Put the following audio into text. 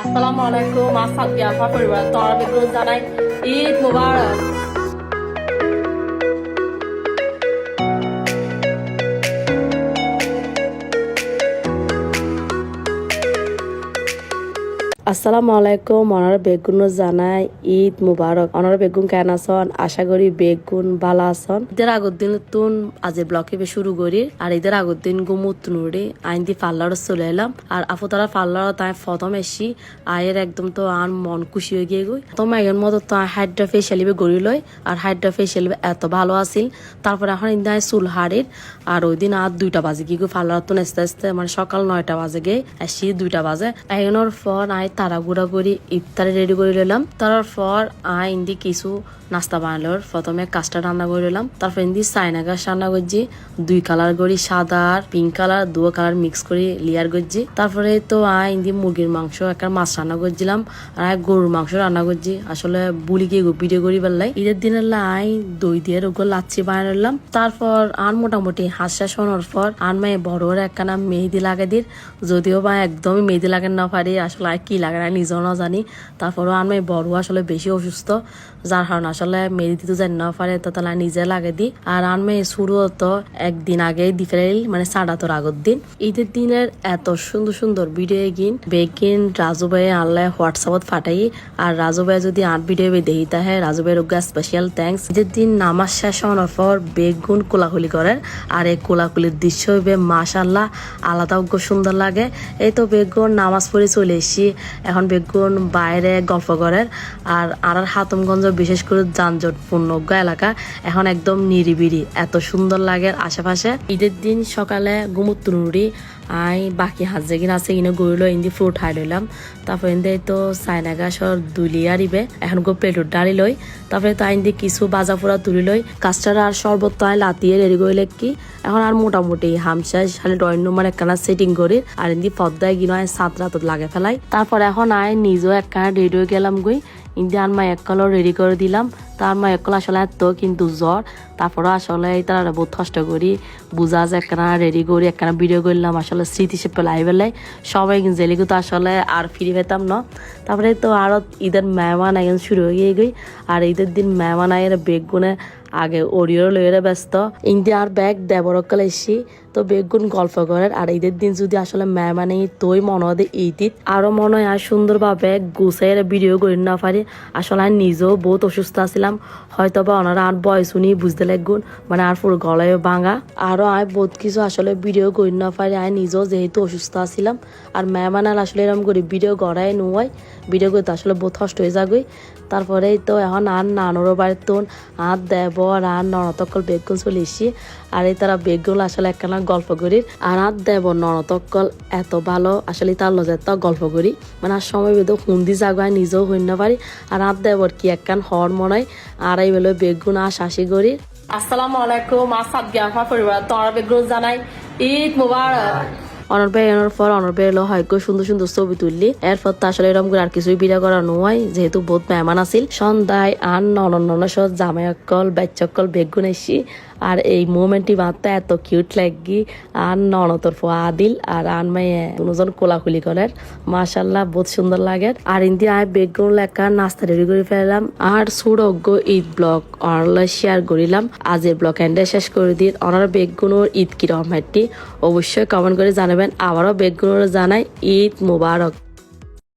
আসসালামু আলাইকুম আসাদ বিয়াফা পরিবার তোমার বেগুন জানাই ঈদ মুবারক। আসসালামু আলাইকুম, অনার বেগুন জানাই, ঈদ মুবারক। অনার বেগুন কেন আছন? আশা করি বেগুন ভালো আছন। ঈদের আগর দিন তুন আজি ব্লকে শুরু করি। আর ঈদের আগর দিন গুমুত নুড়ি আইন দি পার্লার চলে এলাম। আর আপু তারা পার্লার তাই প্রথম এসি। আয়ের একদম তো আন মন খুশি হয়ে গিয়ে গই। তো মাইয়ের মতো তো হাইড্রা ফেশিয়ালি বে গড়ি লয়। আর হাইড্রা ফেশিয়ালি এত ভালো আছিল। তারপরে এখন ইন্দায় চুল হাড়ির। আর ওই দিন আর দুইটা বাজে গিয়ে পার্লার তুন আস্তে আস্তে মানে সকাল নয়টা বাজে গে আসি দুইটা বাজে। এগনোর পর আই তাড়াগুড়া করি, ইফতারে রেডি করে নিলাম তারপর আই ইন্দি কিছু নাস্তা বানালোর প্রথমে কাস্টার্ড রান্না করে নিলাম তারপর ইন্দি চাইনা গাছ রান্না করছি। দুই কালার করি, সাদা আর পিঙ্ক কালার দুটো কালার মিক্স করে লিয়ার করছি। তারপরে তো আই ইন্দি মুরগির মাংস, একটা মাছ রান্না করছিলাম। আর আই গরুর মাংস রান্না করছি। আসলে বুলি গিয়ে ভিডিও করি বেলাই ঈদের দিনের আই দই দিয়ে ওগুলো লাচ্ছি বানিয়ে নিলাম তারপর আর মোটামুটি হাসা শোনার পর আর মেয়ে বড় একখানা মেহেদি লাগে দির। যদিও বা একদমই মেহেদি লাগে না পারি। আসলে আর কি লাগে না, নিজেও না জানি তারপরও আর মেয়ে বড় আসলে বেশি অসুস্থ, যার কারণে আসলে মেহেদি দিতে জানি না পারে, তো তাহলে নিজে লাগে দি। আর মেয়ে শুরু হতো একদিন আগে দি ফেলাইল মানে সাড়া তোর আগের দিন। ঈদের দিনের এত সুন্দর সুন্দর ভিডিও গিন বেগিন, রাজু ভাই আনলে হোয়াটসঅ্যাপত ফাটাই আর রাজু ভাই যদি আট ভিডিও দেখি, তাহে রাজু ভাইয়ের স্পেশাল থ্যাংকস ঈদের দিন নামাজ শেষ হওয়ার পর বেগুন কোলাকুলি করেন। আর এই কোলাকুলির দৃশ্য হইবে মাশাল্লাহ আলাদা সুন্দর লাগে। এই তো বেগুন নামাজ পড়ে চলে এসি এখন বেগুন বাইরে গল্প করেন আর আর হাতমগঞ্জ, বিশেষ করে যানজটপূর্ণ এলাকা, এখন একদম নিরিবিড়ি এত সুন্দর লাগে আশেপাশে। ঈদের দিন সকালে গুমুত্তুনুরি আই বাকি হাত যেগিন আছে কিনে গইলো ইন্দি ফ্রুট হাই লইলাম তারপর ইন্দি তো চাইনা গাছর দুলি আরিবে এখন গো প্লেটুর ডালি লই তারপরে তো আইন কিছু বাজা ফুরা তুলি লই কাস্টার আর শরবত তো আই লাতিয়ে রেডি করিলে কি। এখন আর মোটামুটি হামসা খালি ড্রয়িং রুমের একখানা সেটিং করি আর ইন্দি পদ্মায় গিনো আই সাত রাতত লাগে ফেলাই তারপর এখন আই নিজেও একখানা রেডি হয়ে গেলাম গই ইন্দি আর মা এক কালো রেডি করে দিলাম। তার মা এক আসলে এত কিন্তু জ্বর তারপরে আসলে তারা বহুত কষ্ট করি, বুঝা যে একখানা রেডি করি, একখানা ভিডিও করলাম, আসলে স্মৃতি হিসেবে লাই বেলাই সবাই জেলিগু তো আসলে আর ফিরে পেতাম না। তারপরে তো আরও ঈদের মেহমান একজন শুরু হয়ে গিয়ে গই, আর ঈদের দিন মেহমান আয়ের বেগ গুনে আগে ওরিওর লইরে ব্যস্ত। ইন্ডিয়ার ব্যাগ দেবরকাল এসি তো বেগুন গল্প করেন। আর ঈদের দিন যদি আসলে মেহমানে তোই মনে হয় ঈদ আরও মনে হয় আর সুন্দরভাবে গুছাই ভিডিও করি না পারি। আসলে আমি নিজেও বহুত অসুস্থ আছিলাম। হয়তো বা ওনারা আর বয়স শুনি বুঝতে লাগুন মানে আর পুরো গলায় ভাঙা। আরও আমি বহুত কিছু আসলে ভিডিও করি না পারি। আমি নিজেও যেহেতু অসুস্থ আছিলাম। আর মেহমান আর আসলে এরকম করি ভিডিও গড়াই নুয়াই। ভিডিও করতে আসলে বহুত কষ্ট হয়ে যাগই তারপরে তো এখন আর নানুরও বাড়ির তোন আর দেব আর আর ননতকল বেগুন চলে এসি আর এই তারা বেগুন আসলে একখানা গল্প করি। আর আর দেব ননতকল এত ভালো, আসলে তার লজে তো গল্প করি। মানে আর সময় বেদ হুন্দি জাগায় নিজেও হইন পারি। আর আর দেবর কি একখান হর মনাই আর এই বেলো বেগুন আর শাসি করি। আসসালামু আলাইকুম, আসাদ বিয়াফা পরিবার, তোমার বেগুন জানাই। ঈদ মুবারক। অনর ভাই এনার পর অনর ভাই এলো, হয় সুন্দর সুন্দর ছবি তুললি। এরপর তো আসলে এরকম করে আর কিছুই বিড়া করা নয় যেহেতু বহুত মেহমান আছিল। সন্ধ্যায় আন নন সহ জামাই অকল বেচকল বেগুন এসি আর এই মোমেন্টটি মাত্র এত কিউট লাগি। আর ননতর ফো আদিল আর আন মাইয়ে দুজন কোলাকুলি করেন। মাশাল্লাহ বহুত সুন্দর লাগে। আর ইন্দি আয় বেগুন লেখা নাস্তা রেডি করে ফেললাম আর সুরজ্ঞ ঈদ ব্লগ অনলাইন শেয়ার করিলাম। আজের ব্লগ এন্ডে শেষ করে দিন অনার বেগুনোর ঈদ কি কীরকম অবশ্যই কমেন্ট করে জানাবেন। আবারও বেগুনোর জানাই ঈদ মুবারক।